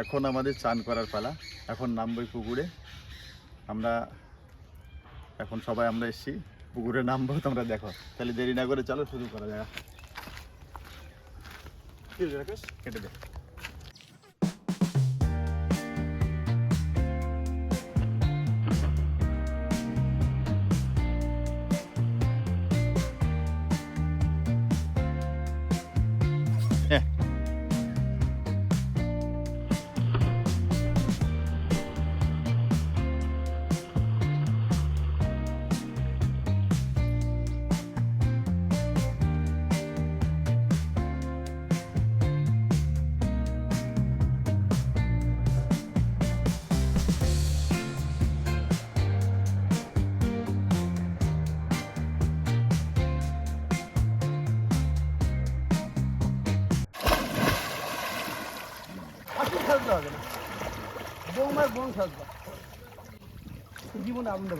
এখন আমাদের চান করার পালা। এখন নামবই পুকুরে। আমরা এখন সবাই আমরা এসছি। পুকুরে নামবো তোমরা দেখো। তাহলে দেরি না করে চলো শুরু করা যায় কেটে দে। সাজতে হবে না। বৌমার বোন সাজবা। জীবনে আনন্দ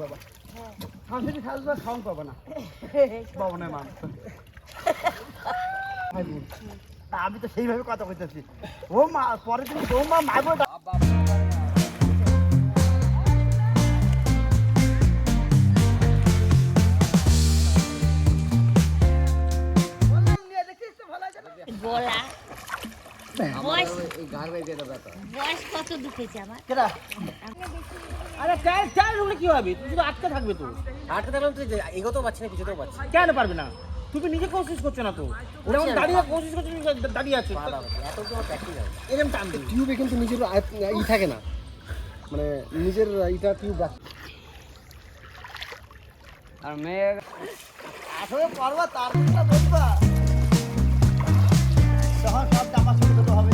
সাজবা খাওয়ান পাবে না। মান বোন। তা আমি তো সেইভাবে কথা কইতেছি। ও মা, পরে তুমি বৌমা মাগো গলা আরে টায়ার টায়ার হলে কি হবে? তুই শুধু আটকে থাকবে তো। হাঁটতে থাকলাম তুই এগোতেও পারছি না পিছতেও পারছি কেন পারবে না? তুমি নিজে কোশিশ করছ না তো? যেমন দাঁড়িয়ে কোশিস করছ দাঁড়িয়ে আছো। এরকম টান টিউবে কিন্তু নিজের ই থাকে না। মানে নিজের ইটা টিউব আর মেয়ে আসলে পারবা তার তখন সব জামা ছোট ছোট হবে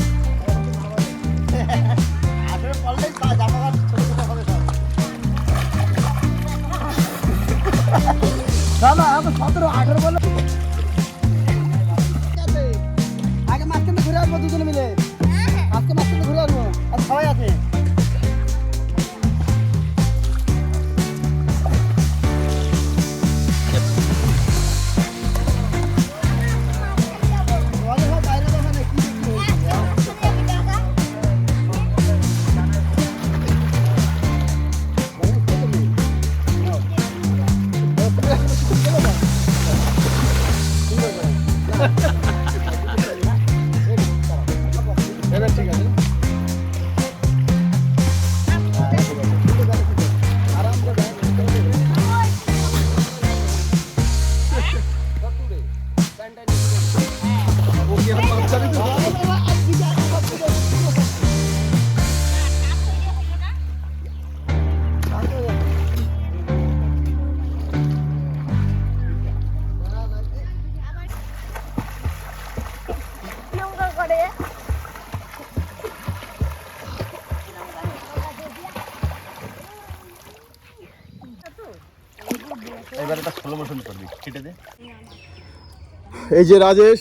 এবার স্লো মোশন করবি কেটে দে। এই যে রাজেশ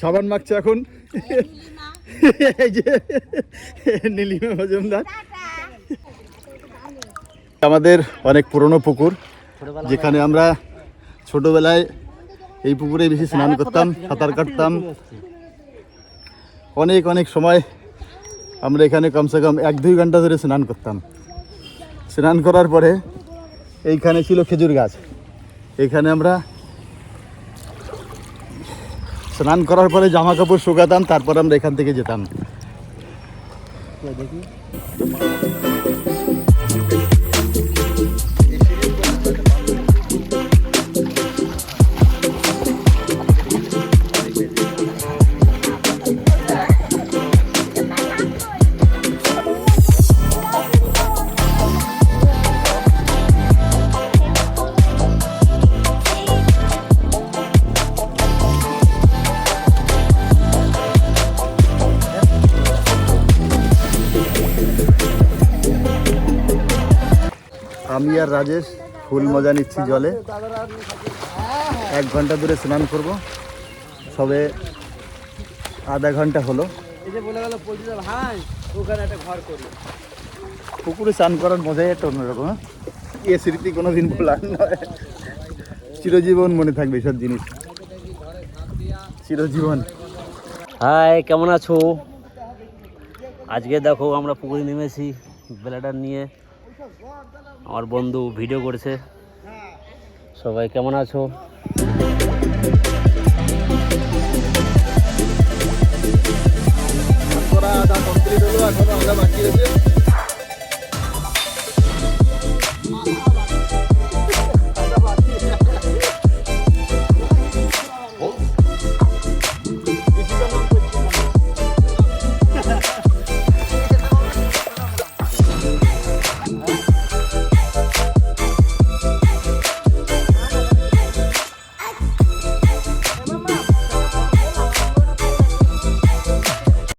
সাবান মাখছে এখন। এই যে নীলিমা মজুমদার। আমাদের অনেক পুরনো পুকুর যেখানে আমরা ছোটবেলায় এই পুকুরে বেশি স্নান করতাম সাঁতার কাটতাম। অনেক অনেক সময় আমরা এখানে কমসে কম এক দুই ঘণ্টা ধরে স্নান করতাম। স্নান করার পরে এইখানে ছিল খেজুর গাছ। এখানে আমরা স্নান করার পরে জামা কাপড় শুকাতাম তারপর আমরা এখান থেকে যেতাম। আমি আর রাজেশ ফুল মজা নিচ্ছি জলে। এক ঘণ্টা ধরে স্নান করব। সবে আধা ঘণ্টা হলো। এই যে বলে গেল পোলট্রি ভাই ওখানে একটা ঘর করি। পুকুরে স্নান করার মজাই একটা অন্যরকম হ্যাঁ? এ স্মৃতি কোনোদিন ভোলার নয়। চিরজীবন মনে থাকবে সব জিনিস। চিরজীবন। হাই কেমন আছো? আজকে দেখো আমরা পুকুরে নেমেছি বেলাটার নিয়ে। আমার বন্ধু ভিডিও করেছে। সবাই কেমন আছো?